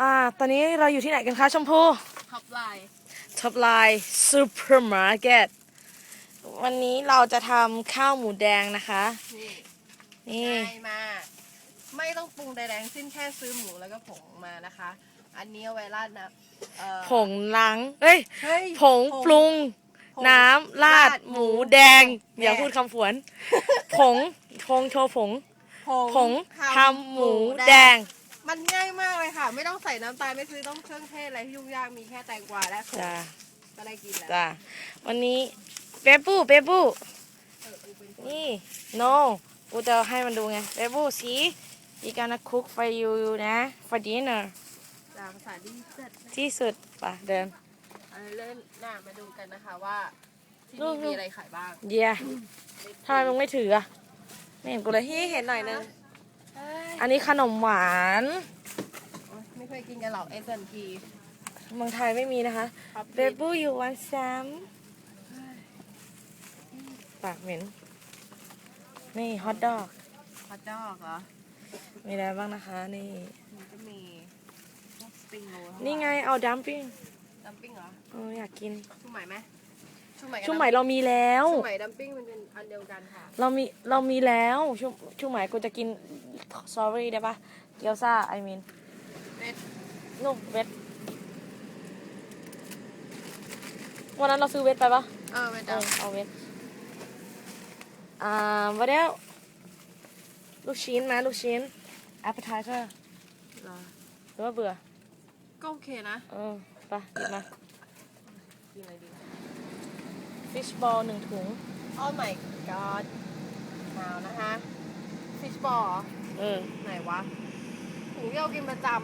อ่า ตอนนี้เราอยู่ที่ไหนกันคะชมพู่ท็อปไลน์ท็อปไลน์ซูเปอร์มาร์เก็ตวันนี้เราจะทำข้าวหมูแดงนะคะนี่นี่ง่ายมากไม่ต้องปรุงใดๆทั้งสิ้นแค่ซื้อหมูแล้วก็ผงมานะคะ อันนี้เอาไว้ราดนะเอ่อผงล้างเอ้ย เฮ้ย ผงปรุง ผงน้ำราดราดหมูแดง แดง อย่าพูดคำผวน ผง ผงโชว์ผงผงทำหมูแดง มันง่ายมากเลยค่ะ ไม่ต้องใส่น้ำตาลไม่ซื้อต้องเครื่องเทศอะไรที่ยุ่งยากมีแค่แตงกวาและผงจ้าก็ได้กินแล้วจ้าวันนี้เปปูเปปูเอออูเป็นคนนี่ no กูจะให้มันดูไงเปปูสี you gonna cook for you นะ for dinner จาภาษาดีเสร็จที่สุดไป่ะเดินเอาเริ่มหน้ามาดูกันนะคะว่าที่ลูนี่กมีอะไรขายบ้าง เยียทำไมมึงไม่ถืออะไม่เห็นกูเลยที่เห็นหน่อยนึงเอ้ยอันนี้ขนมหวานโอ๊ยไม่เคยกินกันหรอก S&P เมืองไทยไม่มีนะคะครับเบบูอยู่วันแซมปากเหม็น นี่ฮอทดอก ฮอตดอกเหรอ มีอะไรบ้างนะคะนี่มันก็มีพวกสปริงโรลนี่ไงเอาดัมปิ้งดัมปิ้งเหรอเอออยากกินชุ่มใหม่ไหม ชุ่มใหม่กับชุ่มไหมเรามีแล้ว ชุ่มใหม่ดัมปิ้งมันเป็นอันเดียวกันค่ะ เรามีเรามีแล้วชุ่มชุ่มไหมกูจะกิน sorry ได้ปะเกี๊ยวซ่า I mean เป็นลูกเวทวันนั้นเราซื้อเวทไปปะเออเป็นเอดัอมเอาเวทอ่าวันแล้วลูกชิ้นไหมลูกชิ้น appetizer เหรอหรือว่าเบื่อ ก็โอเคนะ เออไปหยิบมากินอะไรดี fish ball หนึ่งถุง Oh my god หนาวนะคะ fish ball เออ ไหนวะถุงที่เรากินประจำ